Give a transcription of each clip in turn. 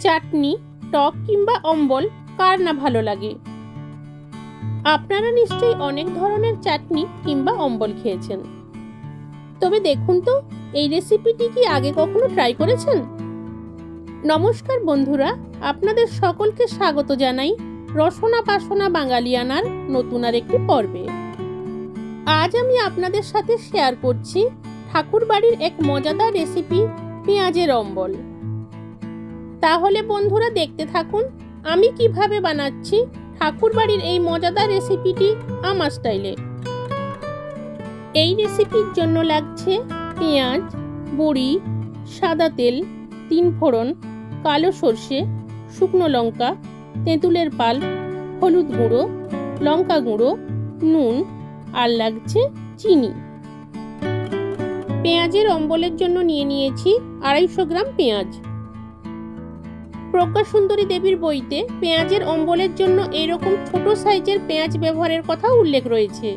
চাটনি, টক কিংবা অম্বল, কার না ভালো লাগে? আপনারা নিশ্চয়ই অনেক ধরনের চাটনি কিংবা অম্বল খেয়েছেন। তবে দেখুন তো, এই রেসিপিটি কি আগে কখনো ট্রাই করেছেন? নমস্কার বন্ধুরা, আপনাদের সকলকে স্বাগত জানাই রসনা পাসনা বাঙালিয়ানার নতুন আর একটি পর্বে। আজ আমি আপনাদের সাথে শেয়ার করছি ঠাকুর বাড়ির এক মজাদার রেসিপি পেঁয়াজের অম্বল। তাহলে বন্ধুরা দেখতে থাকুন, আমি কীভাবে বানাচ্ছি ঠাকুর বাড়ির এই মজাদার রেসিপিটি আমার স্টাইলে। এই রেসিপির জন্য লাগছে পেঁয়াজ, বড়ি, সাদা তেল, তিন ফোড়ন, কালো সর্ষে, শুকনো লঙ্কা, তেঁতুলের পাল, হলুদ গুঁড়ো, লঙ্কা গুঁড়ো, নুন, আর লাগছে চিনি। পেঁয়াজের অম্বলের জন্য নিয়ে নিয়েছি আড়াইশো গ্রাম পেঁয়াজ। প্রজ্ঞা সুন্দরী দেবীর বইতে পেঁয়াজের অম্বলের জন্য এইরকম ছোট সাইজের পেঁয়াজ ব্যবহারের কথা উল্লেখ রয়েছে।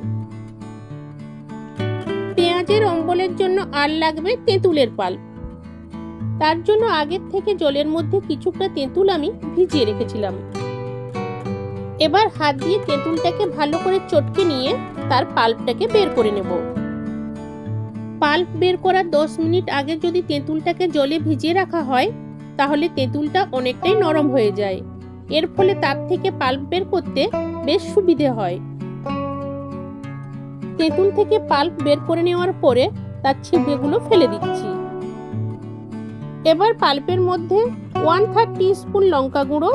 পেঁয়াজের অম্বলের জন্য আর লাগবে তেঁতুলের পাল। তার জন্য আগের থেকে জলের মধ্যে কিছুটা তেঁতুল আমি ভিজিয়ে রেখেছিলাম। এবার হাত দিয়ে তেঁতুলটাকে ভালো করে চটকে নিয়ে তার পাল্পটাকে বের করে নেব। পাল্প বের করার দশ মিনিট আগে যদি তেঁতুলটাকে জলে ভিজিয়ে রাখা হয় তাহলে তেঁতুলটা অনেকটাই নরম হয়ে যায়। এর ফলে তার থেকে পাল্প বের করতে বেশ সুবিধে হয়। তেঁতুল থেকে পাল্প বের করে নেওয়ার পরে তার ছিবড়েগুলো ফেলে দিচ্ছি। এবার পাল্পের মধ্যে ওয়ান থার্ড স্পুন লঙ্কা গুঁড়ো,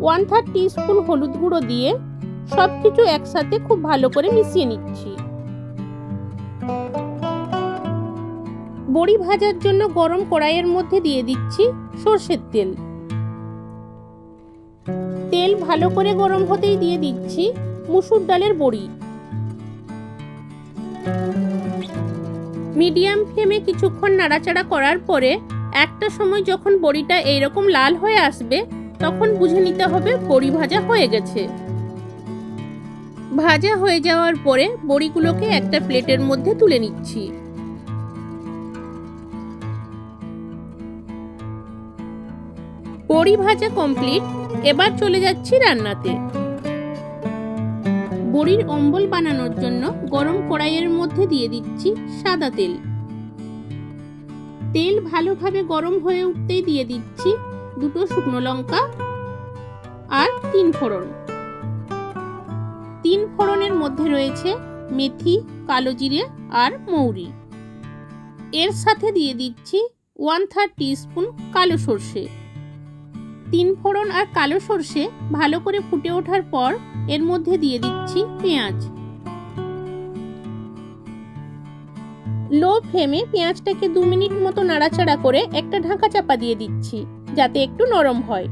ওয়ান থার্ড স্পুন হলুদ গুঁড়ো দিয়ে সব কিছু একসাথে খুব ভালো করে মিশিয়ে নিচ্ছি। বড়ি ভাজার জন্য গরম কড়াইয়ের মধ্যে দিয়ে দিচ্ছি সর্ষের তেল। তেল ভালো করে গরম হতেই দিয়ে দিচ্ছি মুসুর ডালের বড়ি। মিডিয়াম ফ্লেমে কিছুক্ষণ নাড়াচাড়া করার পরে একটা সময় যখন বড়িটা এইরকম লাল হয়ে আসবে, তখন বুঝে নিতে হবে বড়ি ভাজা হয়ে গেছে। ভাজা হয়ে যাওয়ার পরে বড়িগুলোকে একটা প্লেটের মধ্যে তুলে নিচ্ছি। বড়ি ভাজা কমপ্লিট এবার চলে যাচ্ছি রান্নাতে। বড়ির অম্বল বানানোর জন্য গরম কড়াইয়ের মধ্যে দিয়ে দিচ্ছি সাদা তেল। তেল ভালোভাবে গরম হয়ে উঠতেই দিয়ে দিচ্ছি দুটো শুকনো লঙ্কা আর তিন ফোড়ন। তিন ফোড়নের মধ্যে রয়েছে মেথি, কালো জিরে আর মৌরি। এর সাথে দিয়ে দিচ্ছি ওয়ান থার্ড স্পুন কালো সর্ষে। তিন ফোড়ন আর কালো সর্ষে ভালো করে ফুটে ওঠার পর এর মধ্যে দিয়ে দিচ্ছি পেঁয়াজ। লো ফ্লেমে পেঁয়াজটাকে দু মিনিট মতো নাড়াচাড়া করে একটা ঢাকা চাপা দিয়ে দিচ্ছি, যাতে একটু নরম হয়।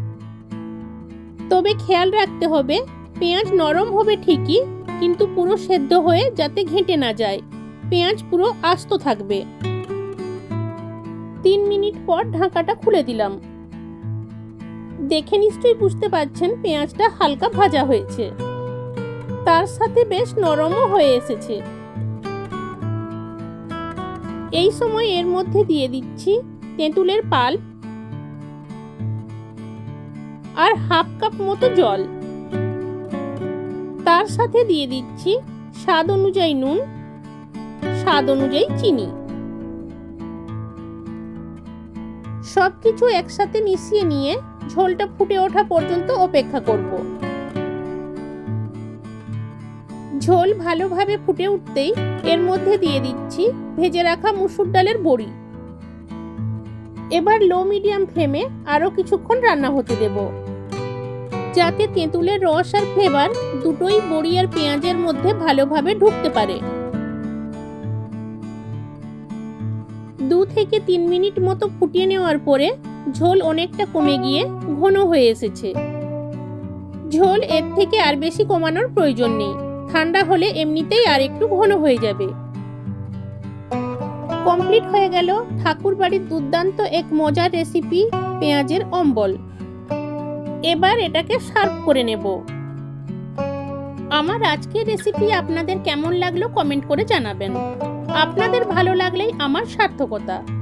তবে খেয়াল রাখতে হবে, পেঁয়াজ নরম হবে ঠিকই, কিন্তু পুরো সেদ্ধ হয়ে যাতে ঘেঁটে না যায়। পেঁয়াজ পুরো আস্ত থাকবে। তিন মিনিট পর ঢাকাটা খুলে দিলাম। দেখে নিশ্চয়ই বুঝতে পারছেন পেঁয়াজটা হালকা ভাজা হয়েছে। তার সাথে বেশ নরমও হয়ে এসেছে। এই সময় এর মধ্যে দিয়ে দিচ্ছি তেঁতুলের পাল আর হাফ কাপ মতো জল। তার সাথে দিয়ে দিচ্ছি স্বাদ অনুযায়ী নুন, স্বাদ অনুযায়ী চিনি। সবকিছু একসাথে মিশিয়ে নিয়ে ঝোলটা ফুটে ওঠা পর্যন্ত অপেক্ষা করব। ঝোল ভালোভাবে ফুটে উঠতেই এর মধ্যে দিয়ে দিচ্ছি ভেজে রাখা মুসুর ডালের বড়ি। এবার লো মিডিয়াম ফ্লেমে আরও কিছুক্ষণ রান্না হতে দেব। যাতে তেঁতুলের রস আর ফ্লেভার দুটোই বড়ি আর পেঁয়াজের মধ্যে ভালোভাবে ঢুকতে পারে। দু থেকে তিন মিনিট মতো ফুটিয়ে নেওয়ার পরে ঝোল অনেকটা কমে গিয়ে ঘন হয়ে এসেছে। ঝোল এর থেকে আর বেশি কমানোর প্রয়োজন নেই। ঠান্ডা হলে এমনিতেই আর একটু ঘন হয়ে যাবে। কমপ্লিট হয়ে গেল ঠাকুর বাড়ির দুর্দান্ত এক মজার রেসিপি, পেঁয়াজের অম্বল। এবার এটাকে সার্ভ করে নেব। আমার আজকের রেসিপি আপনাদের কেমন লাগল কমেন্ট করে জানাবেন। আপনাদের ভালো লাগলেই আমার সার্থকতা।